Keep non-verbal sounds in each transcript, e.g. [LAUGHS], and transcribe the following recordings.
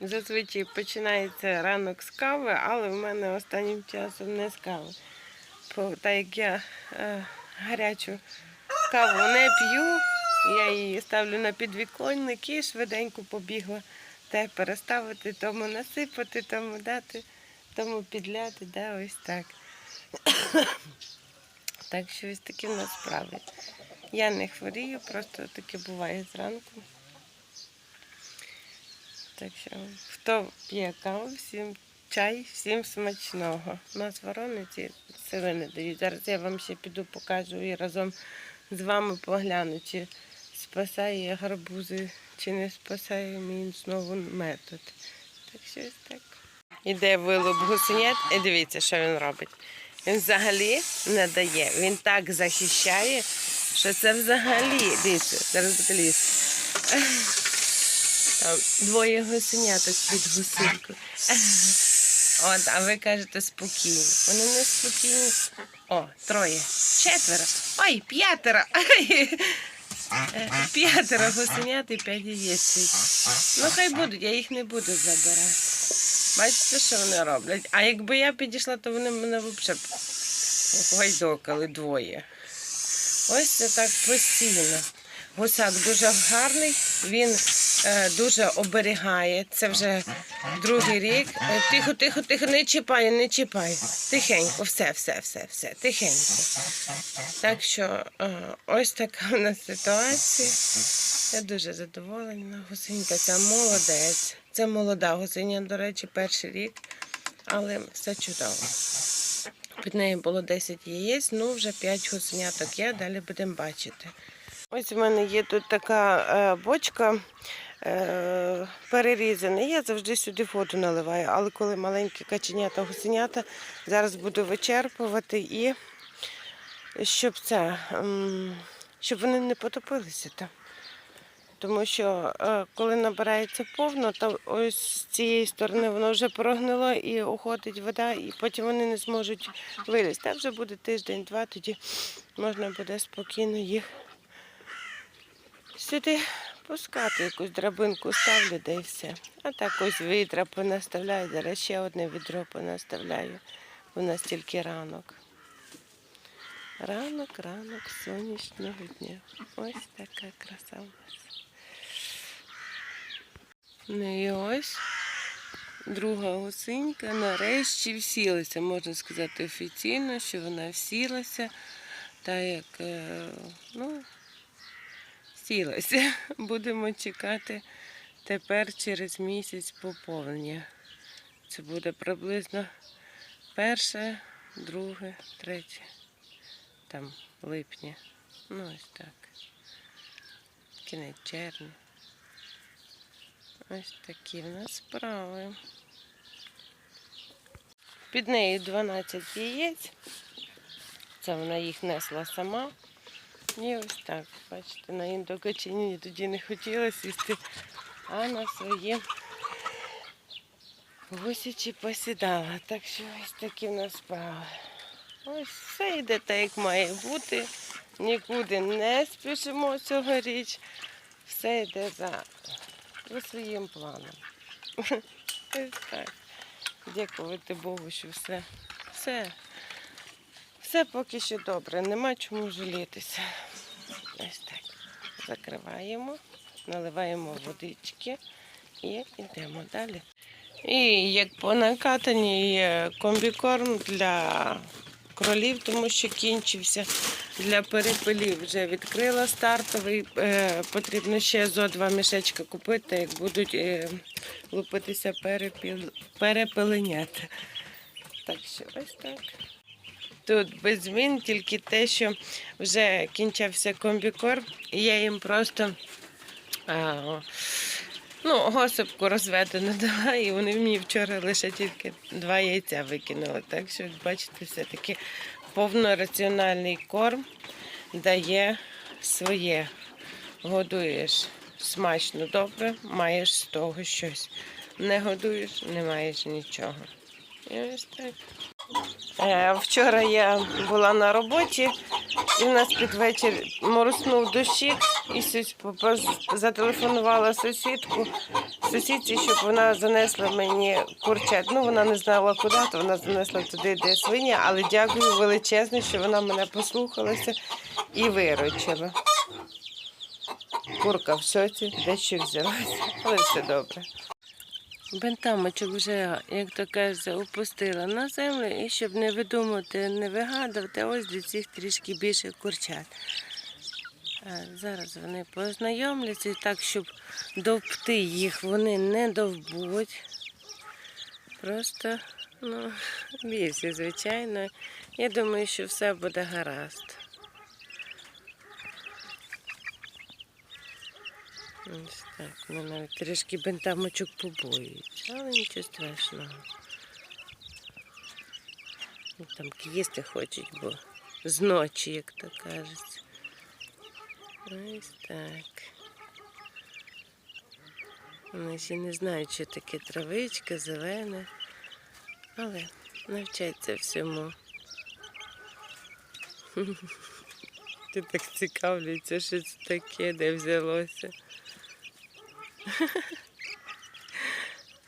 Зазвичай починається ранок з кави, але в мене останнім часом не з кави. Бо Так як я е, гарячу каву не п'ю, я її ставлю на підвіконник і швиденько побігла те переставити, тому насипати, тому дати, тому підляти, да, ось так. [COUGHS] так що ось такі в нас справи. Я не хворію, просто таке буває зранку. Так що, хто п'є каву, всім чай, всім смачного. У нас ворониці сили не дають. Зараз я вам ще піду покажу і разом з вами погляну, чи спасає гарбузи, чи не спасає мій знову метод. Так що так. Іде вилуп гусенят, і дивіться, що він робить. Він взагалі не дає. Він так захищає, що це взагалі. Дивіться, зараз ліс. Двоє гусеняток під гусинкою. От, а ви кажете спокійно. Вони не спокійні. О, троє. Четверо. Ой, п'ятеро. Е, П'ятеро гусенят і п'ять яєць. Ну хай будуть, я їх не буду забирати. Бачите, що вони роблять? А якби я підійшла, то вони мене взагалі гайдокали двоє. Ось це так постійно. Гусак дуже гарний, він дуже оберігає. Це вже другий рік. Е, Тихо, тихо, тихо, не чіпай, не чіпай. Тихенько, все, все, все, все, тихенько. Так що е, ось така в нас ситуація. Я дуже задоволена. Гусенька ця молодець. Це молода гусеня, до речі, перший рік, але все чудово. Під нею було 10 яєць, ну вже 5 гусеняток є, далі будемо бачити. Ось у мене є тут така е, бочка е, перерізана. Я завжди сюди воду наливаю, але коли маленькі каченята, гусенята, зараз буду вичерпувати і щоб це, щоб вони не потопилися там. Тому що е, коли набирається повно, то ось з цієї сторони воно вже прогнило і уходить вода, і потім вони не зможуть вилізти. Та вже буде тиждень-два, тоді можна буде спокійно їх сюди пускати, якусь драбинку ставлю, да і все. А так ось відра понаставляю, зараз ще одне відро понаставляю. У нас тільки ранок. Ранок, ранок сонячного дня. Ось така краса у нас. Ну і ось друга гусинька нарешті всілася. Можна сказати офіційно, що вона всілася. Так як, е, ну, сілася. [LAUGHS] Будемо чекати тепер через місяць поповнення. Це буде приблизно перше, друге, третє, там липня. Ну ось так. Кінець червня. Ось такі в нас справи. Під нею 12 яєць. Це вона їх несла сама. І ось так, бачите, на індокачині тоді не хотіла сісти, а на свої гусячі посідала. Так що ось такі в нас справи. Ось все йде так, як має бути. Нікуди не спішимо цьогоріч. Все йде за, за своїм планом. [LAUGHS] Ось так. Дякувати Богу, що все, все, все поки що добре, нема чому жалітися. Ось так. Закриваємо, наливаємо водички і йдемо далі. І як по накатанні є комбікорм для кролів, тому що кінчився. Для перепелів вже відкрила стартовий. Е, потрібно ще зо два мішечка купити, як будуть е, лупитися перепіл... перепеленята. Так що ось так. Тут без змін, тільки те, що вже кінчався комбікорм, і я їм просто а, ну, госипку розведену [LAUGHS] дала, і вони мені вчора лише тільки два яйця викинули. Так що, бачите, все-таки повнораціональний корм дає своє. Годуєш смачно добре, маєш з того щось. Не годуєш, не маєш нічого. І ось так. Е, Вчора я була на роботі і в нас під вечір мороснув дощик. І зателефонувала сусідку, сусідці, щоб вона занесла мені курчат. Ну, вона не знала куди, то вона занесла туди, де свиня, але дякую величезне, що вона мене послухалася і виручила. Курка в шоці, дещо взялася, але все добре. Бентамочок вже, як то кажеться, опустила на землю і щоб не видумати, не вигадувати, ось для цих трішки більше курчат. Е, Зараз вони познайомляться так, щоб довбти їх вони не довбуть. Просто, ну, вівсі, звичайно. Я думаю, що все буде гаразд. Ось так, ну навіть трішки бентамочок побоюють, але нічого страшного. Ну, Там їсти хочуть, бо з ночі, як то кажеться. Ось так. Вони ще не знають, що таке травичка, зелене, але навчаться всьому. [LAUGHS] Ти так цікавляться, що це таке, де взялося.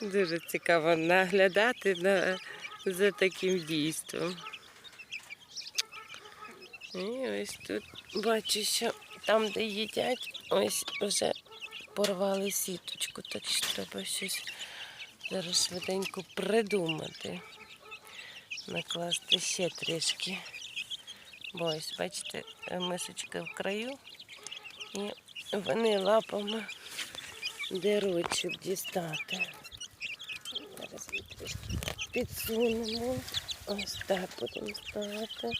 Дуже цікаво наглядати на, за таким дійством. І ось тут бачу, що там, де їдять, ось вже порвали сіточку, так що треба щось зараз швиденько придумати. Накласти ще трішки. Бо ось, бачите, мисочка в краю, і вони лапами щоб дістати. Зараз ми трішки підсунемо. Ось так будемо ставити.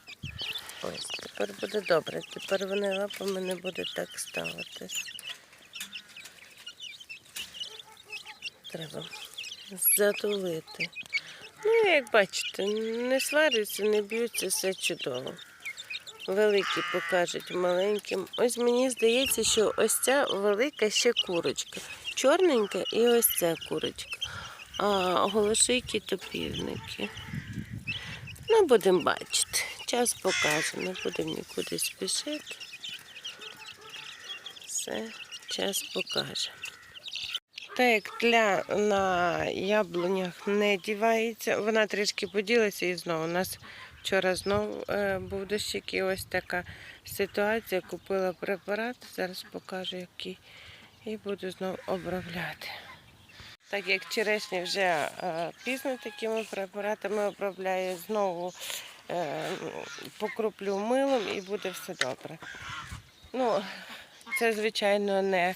Ось, тепер буде добре. Тепер вони лапами не будуть так ставитись. Треба затулити. Ну, як бачите, не сваряться, не б'ються, все чудово. Великі покажуть маленьким. Ось мені здається, що ось ця велика ще курочка. Чорненька і ось ця курочка. А голошийки то півники. Ну, будемо бачити. Час покаже, не будемо нікуди спішити. Все, час покаже. Так як тля на яблунях не дівається, вона трішки поділася і знову. У нас вчора знову е, був дощик і ось така ситуація. Купила препарат, зараз покажу який. І буду знову обробляти. Так як черешня вже е, пізно такими препаратами обробляю, знову е, покроплю милом і буде все добре. Ну, це, звичайно, не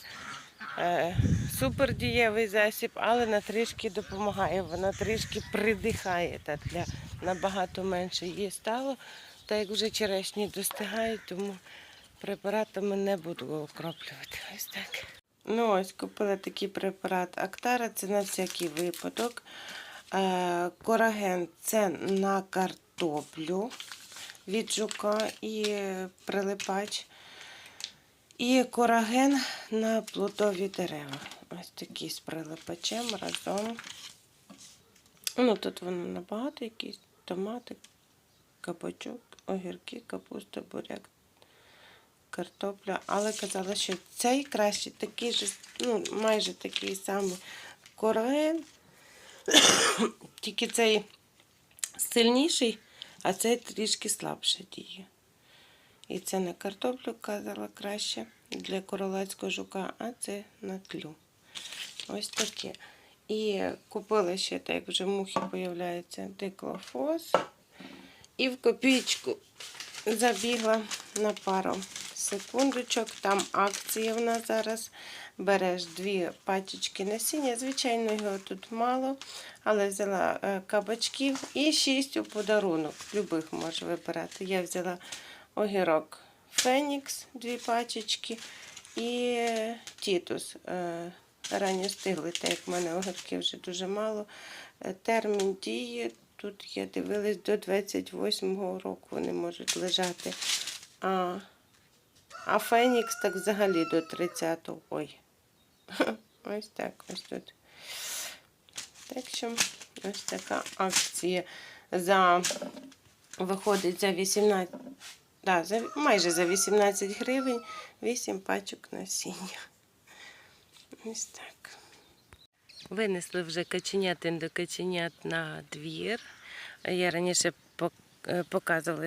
е, супердієвий засіб, але на трішки допомагає. Вона трішки придихає та для набагато менше її стало. Та як вже черешні достигають, тому препаратами не буду окроплювати. Ось так. Ну ось купила такий препарат Актара, це на всякий випадок. Е, Кораген це на картоплю від жука і прилипач. І кораген на плодові дерева. Ось такий з прилипачем разом. Ну, тут воно набагато якісь томати, кабачок, огірки, капуста, буряк, картопля. Але казала, що цей краще такий же, ну, майже такий самий кораген. [COUGHS] Тільки цей сильніший, а цей трішки слабше діє. І це на картоплю казала краще для королевського жука, а це на тлю. Ось таке. І купила ще, так як вже мухи появляються, диклофос. І в копійку забігла на пару секундочок. Там акція в нас зараз. Береш дві пачечки насіння. Звичайно, його тут мало, але взяла е, кабачків і шість у подарунок. Любих можеш вибирати. Я взяла огірок Фенікс, дві пачечки, і Тітус. е, Ранньо стигли, так як в мене огірків вже дуже мало. Е, Термін дії. Тут я дивилась до 28-го року вони можуть лежати. А, а Фенікс так взагалі до 30-го. Ой. [LAUGHS] Ось так, ось тут. Так що ось така акція за виходить за 18 да, за, майже за 18 гривень 8 пачок насіння. Ось так. Винесли вже каченятин до каченят на двір. Я раніше е,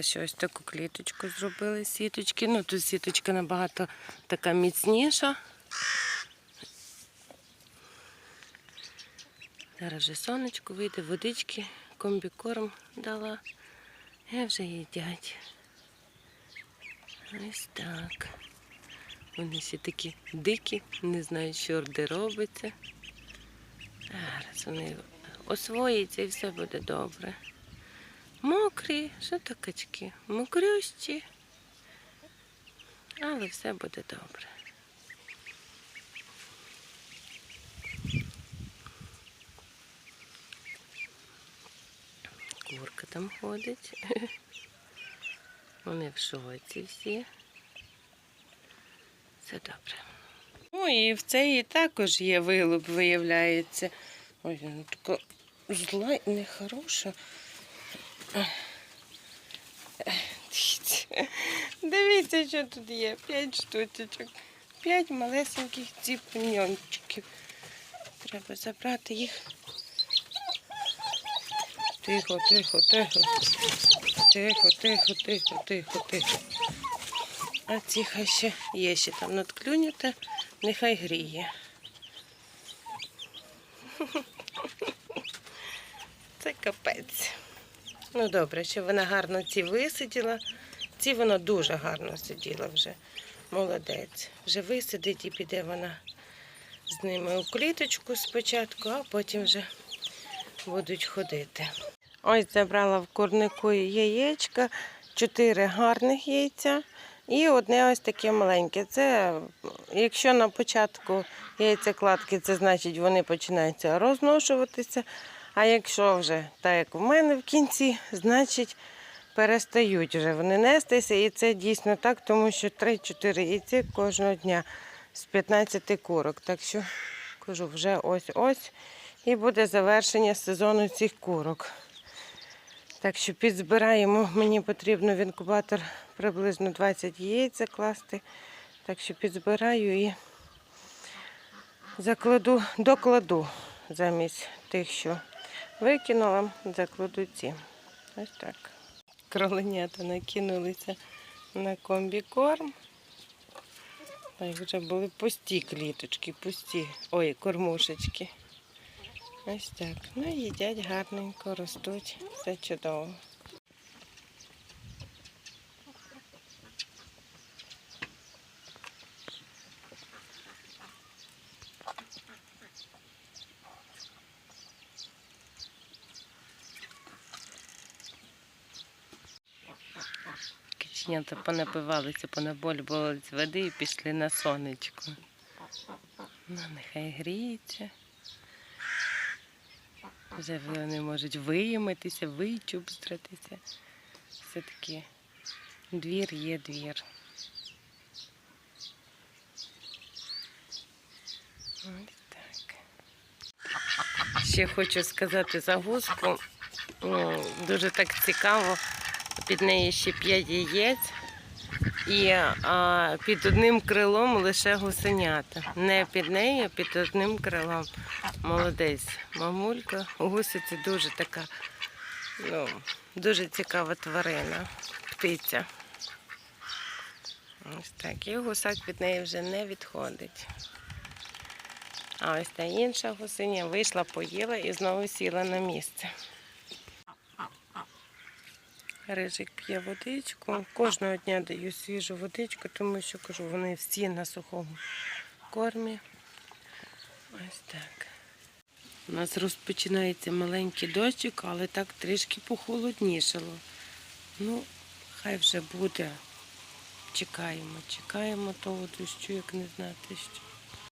що ось таку кліточку зробили сіточки. Ну, тут сіточка набагато така міцніша. Зараз вже сонечко вийде, водички, комбікорм дала. І вже їдять. Ось так. Вони всі такі дикі, не знають, що де робиться. Зараз вони освоїться і все буде добре. Мокрі, що то качки? Мокрющі. Але все буде добре. Курка там ходить. Вони в шоці всі. Все добре. Ну і в цей також є вилуп, виявляється. Ой, вона така зла і нехороша. Дивіться. Дивіться, що тут є. П'ять штучок. П'ять малесеньких ціпеньончиків. Треба забрати їх. Тихо, тихо, тихо. Тихо, тихо, тихо, тихо, тихо. А ці хай ще є ще там надклюнете, нехай гріє. Це капець. Ну добре, що вона гарно ці висиділа. Ці вона дуже гарно сиділа вже. Молодець. Вже висидить і піде вона з ними у кліточку спочатку, а потім вже будуть ходити. Ось забрала в курнику яєчка, чотири гарних яйця і одне ось таке маленьке. Це якщо на початку яйцекладки, це значить вони починаються розношуватися. А якщо вже так як у мене в кінці, значить перестають вже вони нестися. І це дійсно так, тому що 3-4 яйці кожного дня з 15 курок. Так що кажу, вже ось-ось і буде завершення сезону цих курок. Так що підзбираємо, мені потрібно в інкубатор приблизно 20 яєць закласти. Так що підзбираю і закладу, докладу замість тих, що викинула, закладу ці. Ось так. Кроленята накинулися на комбікорм. Так вже були пусті кліточки, пусті. Ой, кормушечки. Ось так. Ну, їдять гарненько, ростуть, все чудово. Киченята понапивалися, понаболювалися води і пішли на сонечко. Ну, нехай гріється. Вже вони можуть виїмитися, вичубстратися. Все-таки двір є двір. Ось так. Ще хочу сказати за гуску. Ну, Дуже так цікаво. Під неї ще 5 яєць. І а, під одним крилом лише гусенята. Не під нею, а під одним крилом. Молодець. Мамулька, гусиця дуже така, ну, дуже цікава тварина, птиця. Ось так. І гусак від неї вже не відходить. А ось та інша гусиня вийшла, поїла і знову сіла на місце. Рижик п'є водичку. Кожного дня даю свіжу водичку, тому що кажу, вони всі на сухому кормі. Ось так. У нас розпочинається маленький дощик, але так трішки похолоднішало. Ну, хай вже буде. Чекаємо, чекаємо того дощу, як не знати що.